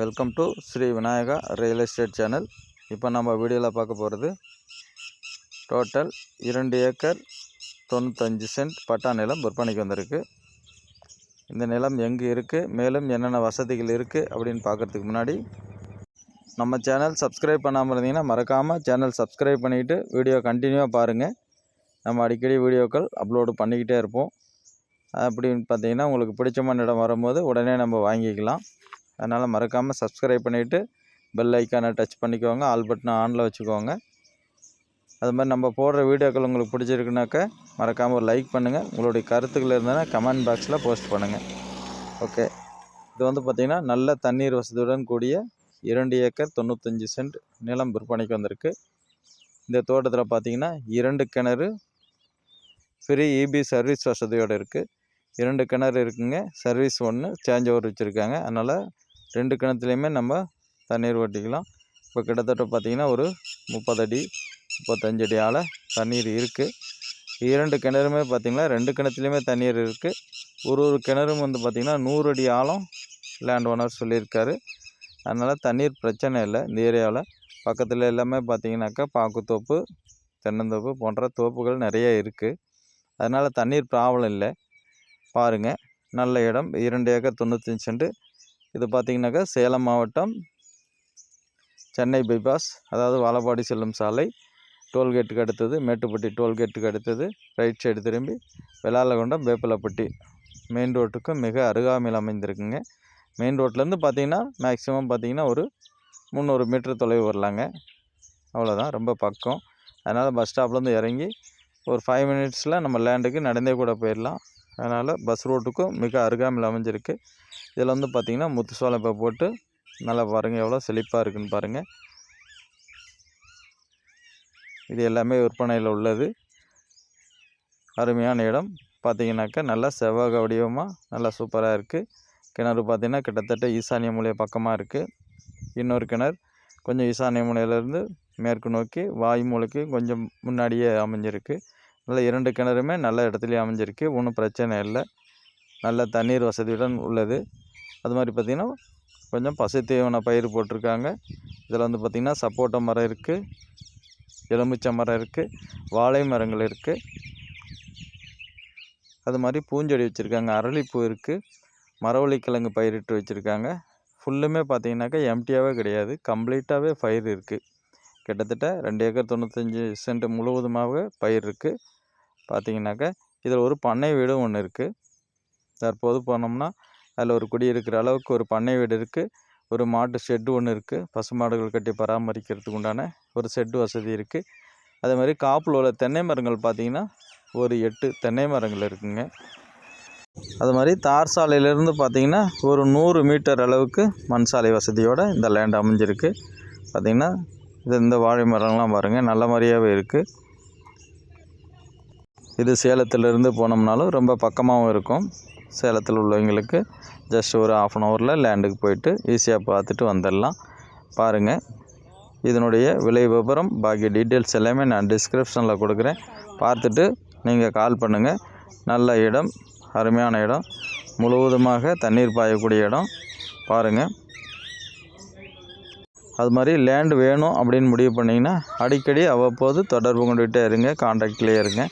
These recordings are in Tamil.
Welcome to Shri Vinayaka real estate channel இப்போ நம்ம வீடியோவில் பார்க்க போகிறது டோட்டல் இரண்டு ஏக்கர் தொண்ணூத்தஞ்சு சென்ட் பட்டா நிலம் விற்பனைக்கு வந்திருக்கு. இந்த நிலம் எங்கே இருக்குது மேலும் என்னென்ன வசதிகள் இருக்குது அப்படின்னு பார்க்குறதுக்கு முன்னாடி நம்ம சேனல் சப்ஸ்கிரைப் பண்ணாமல் இருந்தீங்கன்னா மறக்காமல் சேனல் சப்ஸ்கிரைப் பண்ணிவிட்டு வீடியோ கண்டினியூவாக பாருங்கள் நம்ம அடிக்கடி வீடியோக்கள் அப்லோடு பண்ணிக்கிட்டே இருப்போம். அப்படின்னு பார்த்தீங்கன்னா உங்களுக்கு பிடிச்சமான இடம் வரும்போது உடனே நம்ம வாங்கிக்கலாம். அதனால் மறக்காமல் சப்ஸ்கிரைப் பண்ணிவிட்டு பெல் ஐக்கானை டச் பண்ணிக்கோங்க. ஆல் பட்டனை ஆனில் வச்சுக்கோங்க. அது மாதிரி நம்ம போடுற வீடியோக்கள் உங்களுக்கு பிடிச்சிருக்குனாக்கா மறக்காமல் ஒரு லைக் பண்ணுங்கள் உங்களுடைய கருத்துக்கள் இருந்ததுன்னா கமெண்ட் பாக்ஸில் போஸ்ட் பண்ணுங்கள் ஓகே இது வந்து பார்த்திங்கன்னா நல்ல தண்ணீர் வசதியுடன் கூடிய இரண்டு ஏக்கர் தொண்ணூத்தஞ்சு சென்ட் நிலம் விற்பனைக்கு வந்திருக்கு. இந்த தோட்டத்தில் பார்த்திங்கன்னா இரண்டு கிணறு ஃப்ரீ இபி சர்வீஸ் வசதியோடு இருக்குது இரண்டு கிணறு இருக்குங்க. சர்வீஸ் ஒன்று சேஞ்ச் ஓவர் வச்சுருக்காங்க. அதனால் ரெண்டு கிணத்துலையுமே நம்ம தண்ணீர் ஓட்டிக்கலாம் இப்போ கிட்டத்தட்ட பார்த்திங்கன்னா ஒரு முப்பது அடி முப்பத்தஞ்சு அடி ஆழ தண்ணீர் இருக்குது இரண்டு கிணறுமே பார்த்திங்கன்னா ரெண்டு கிணத்துலையுமே தண்ணீர் இருக்குது ஒரு ஒரு கிணறும் வந்து பார்த்திங்கன்னா நூறு அடி ஆழம் லேண்ட் ஓனர் சொல்லியிருக்காரு. அதனால் தண்ணீர் பிரச்சனை இல்லை. இந்த ஏரியாவில் பக்கத்தில் எல்லாமே பார்த்திங்கனாக்கா பாக்குத்தோப்பு தென்னந்தோப்பு போன்ற தோப்புகள் நிறைய இருக்குது அதனால் தண்ணீர் ப்ராப்ளம் இல்லை. பாருங்கள் நல்ல இடம். இரண்டு ஏக்கர் தொண்ணூத்தஞ்சு சென்ட் இது பார்த்திங்கனாக்கா சேலம் மாவட்டம் சென்னை பைபாஸ் அதாவது வாழப்பாடி செல்லும் சாலை. டோல்கேட்டுக்கு அடுத்தது மேட்டுப்பட்டி டோல்கேட்டுக்கு அடுத்தது ரைட் சைடு திரும்பி வெள்ளாளகுண்டம் வேப்பலப்பட்டி. மெயின் ரோட்டுக்கும் மிக அருகாமையில் அமைந்திருக்குங்க. மெயின் ரோட்லேருந்து பார்த்திங்கன்னா மேக்ஸிமம் பார்த்திங்கன்னா ஒரு முந்நூறு மீட்டர் தொலைவு வரலாங்க. அவ்வளோதான் ரொம்ப பக்கம். அதனால் பஸ் ஸ்டாப்லேருந்து இறங்கி ஒரு ஃபைவ் மினிட்ஸில் நம்ம லேண்டுக்கு நடந்தே கூட போயிடலாம். அதனால் பஸ் ரோட்டுக்கும் மிக அருகாமையில் அமைஞ்சிருக்கு. இதில் வந்து பார்த்திங்கன்னா முத்து சோளப்பை போட்டு நல்லா பாருங்கள் எவ்வளோ செழிப்பாக இருக்குன்னு பாருங்கள் இது எல்லாமே விற்பனையில் உள்ளது. அருமையான இடம். பார்த்தீங்கன்னாக்கா நல்லா செவ்வக வடிவமாக நல்லா சூப்பராக இருக்குது கிணறு பார்த்திங்கன்னா கிட்டத்தட்ட ஈசானிய மூலைய பக்கமாக இருக்குது இன்னொரு கிணறு கொஞ்சம் ஈசானிய மூலையிலேருந்து மேற்கு நோக்கி வாய் மூலைக்கு கொஞ்சம் முன்னாடியே அமைஞ்சிருக்கு. நல்ல இரண்டு கிணறுமே நல்ல இடத்துலையே அமைஞ்சிருக்கு. ஒன்றும் பிரச்சனை இல்லை. நல்ல தண்ணீர் வசதியுடன் உள்ளது. அது மாதிரி பார்த்திங்கன்னா கொஞ்சம் பசு தீவன பயிர் போட்டிருக்காங்க. இதில் வந்து பார்த்திங்கன்னா சப்போட்டா மரம் இருக்குது எலுமிச்சை மரம் இருக்குது வாழை மரங்கள் இருக்குது அது மாதிரி பூஞ்செடி வச்சுருக்காங்க அரளிப்பூ இருக்குது மரவள்ளி கிழங்கு பயிரிட்டு வச்சுருக்காங்க. ஃபுல்லுமே பார்த்தீங்கன்னாக்கா எம்டியாகவே கிடையாது கம்ப்ளீட்டாகவே பயிர் இருக்குது கிட்டத்தட்ட ரெண்டு ஏக்கர் தொண்ணூத்தஞ்சு சென்ட் முழுவதுமாகவே பயிர் இருக்குது பார்த்தீங்கன்னாக்கா இதில் ஒரு பண்ணை வீடும் ஒன்று இருக்குது தற்போது போனோம்னா அதில் ஒரு குடி இருக்கிற அளவுக்கு ஒரு பண்ணை வீடு இருக்குது ஒரு மாட்டு ஷெட்டு ஒன்று இருக்குது பசு மாடுகள் கட்டி பராமரிக்கிறதுக்கு உண்டான ஒரு ஷெட்டு வசதி இருக்குது அதே மாதிரி காப்பில் உள்ள தென்னை மரங்கள் பார்த்திங்கன்னா ஒரு எட்டு தென்னை மரங்கள் இருக்குங்க. அது மாதிரி தார் சாலையிலேருந்து பார்த்திங்கன்னா ஒரு நூறு மீட்டர் அளவுக்கு மண் சாலை வசதியோடு இந்த லேண்ட் அமைஞ்சிருக்கு. பார்த்திங்கன்னா இது இந்த வாழை மரம்லாம் பாருங்கள் நல்ல மாதிரியாகவே இருக்குது இது சேலத்திலேருந்து போனோம்னாலும் ரொம்ப பக்கமாகவும் இருக்கும். சேலத்தில் உள்ளவங்களுக்கு ஜஸ்ட் ஒரு ஆஃப் அன் ஹவரில் லேண்டுக்கு போயிட்டு ஈஸியாக பார்த்துட்டு வந்துடலாம். பாருங்கள் இதனுடைய விலை விவரம் பாக்கி டீட்டெயில்ஸ் எல்லாமே நான் டிஸ்கிரிப்ஷனில் கொடுக்குறேன். பார்த்துட்டு நீங்கள் கால் பண்ணுங்கள் நல்ல இடம் அருமையான இடம் முழுவதுமாக தண்ணீர் பாயக்கூடிய இடம். பாருங்கள் அது மாதிரி லேண்டு வேணும் அப்படின்னு முடிவு பண்ணிங்கன்னா அடிக்கடி அவ்வப்போது தொடர்பு கொண்டுகிட்டே இருங்க காண்டாக்ட்லேயே இருங்க.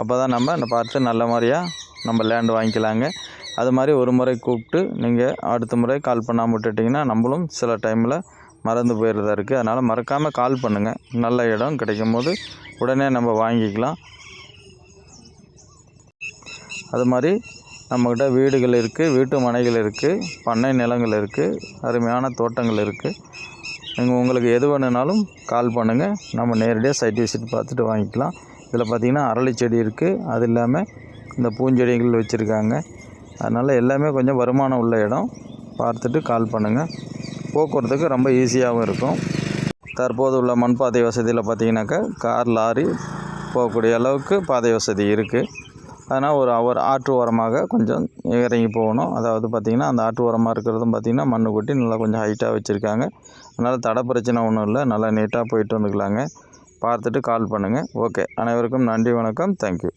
அப்போ தான் நம்ம பார்த்து நல்ல மாதிரியாக நம்ம லேண்டு வாங்கிக்கலாங்க. அது மாதிரி ஒரு முறை கூப்பிட்டு நீங்கள் அடுத்த முறை கால் பண்ணாமல் விட்டுட்டிங்கன்னா நம்மளும் சில டைமில் மறந்து போயிடுறதா இருக்குது அதனால் மறக்காமல் கால் பண்ணுங்கள் நல்ல இடம் கிடைக்கும் போது உடனே நம்ம வாங்கிக்கலாம். அது மாதிரி நம்மக்கிட்ட வீடுகள் இருக்குது வீட்டு மனைகள் இருக்குது பண்ணை நிலங்கள் இருக்குது அருமையான தோட்டங்கள் இருக்குது நீங்கள் உங்களுக்கு எது வேணுனாலும் கால் பண்ணுங்கள் நம்ம நேரடியாக சைட் விசிட் பார்த்துட்டு வாங்கிக்கலாம். இதில் பார்த்திங்கன்னா அரளி செடி இருக்குது அது இல்லாமல் இந்த பூஞ்செடிகள் வச்சுருக்காங்க. அதனால் எல்லாமே கொஞ்சம் வருமானம் உள்ள இடம். பார்த்துட்டு கால் பண்ணுங்கள் போக்குவரத்துக்கு ரொம்ப ஈஸியாகவும் இருக்கும். தற்போது உள்ள மண் பாதை வசதியில் பார்த்திங்கனாக்கா கார் லாரி போகக்கூடிய அளவுக்கு பாதை வசதி இருக்குது அதனால் ஒரு அவர் ஆற்று ஓரமாக கொஞ்சம் இறங்கி போகணும். அதாவது பார்த்திங்கன்னா அந்த ஆற்று ஓரமாக இருக்கிறதும் பார்த்திங்கன்னா மண்ணு கொட்டி நல்லா கொஞ்சம் ஹைட்டாக வச்சுருக்காங்க. அதனால் தடை பிரச்சனை ஒன்றும் இல்லை. நல்லா நீட்டாக போயிட்டு வந்துக்கலாங்க. பார்த்துட்டு கால் பண்ணுங்கள் ஓகே அனைவருக்கும் நன்றி வணக்கம். தேங்க்யூ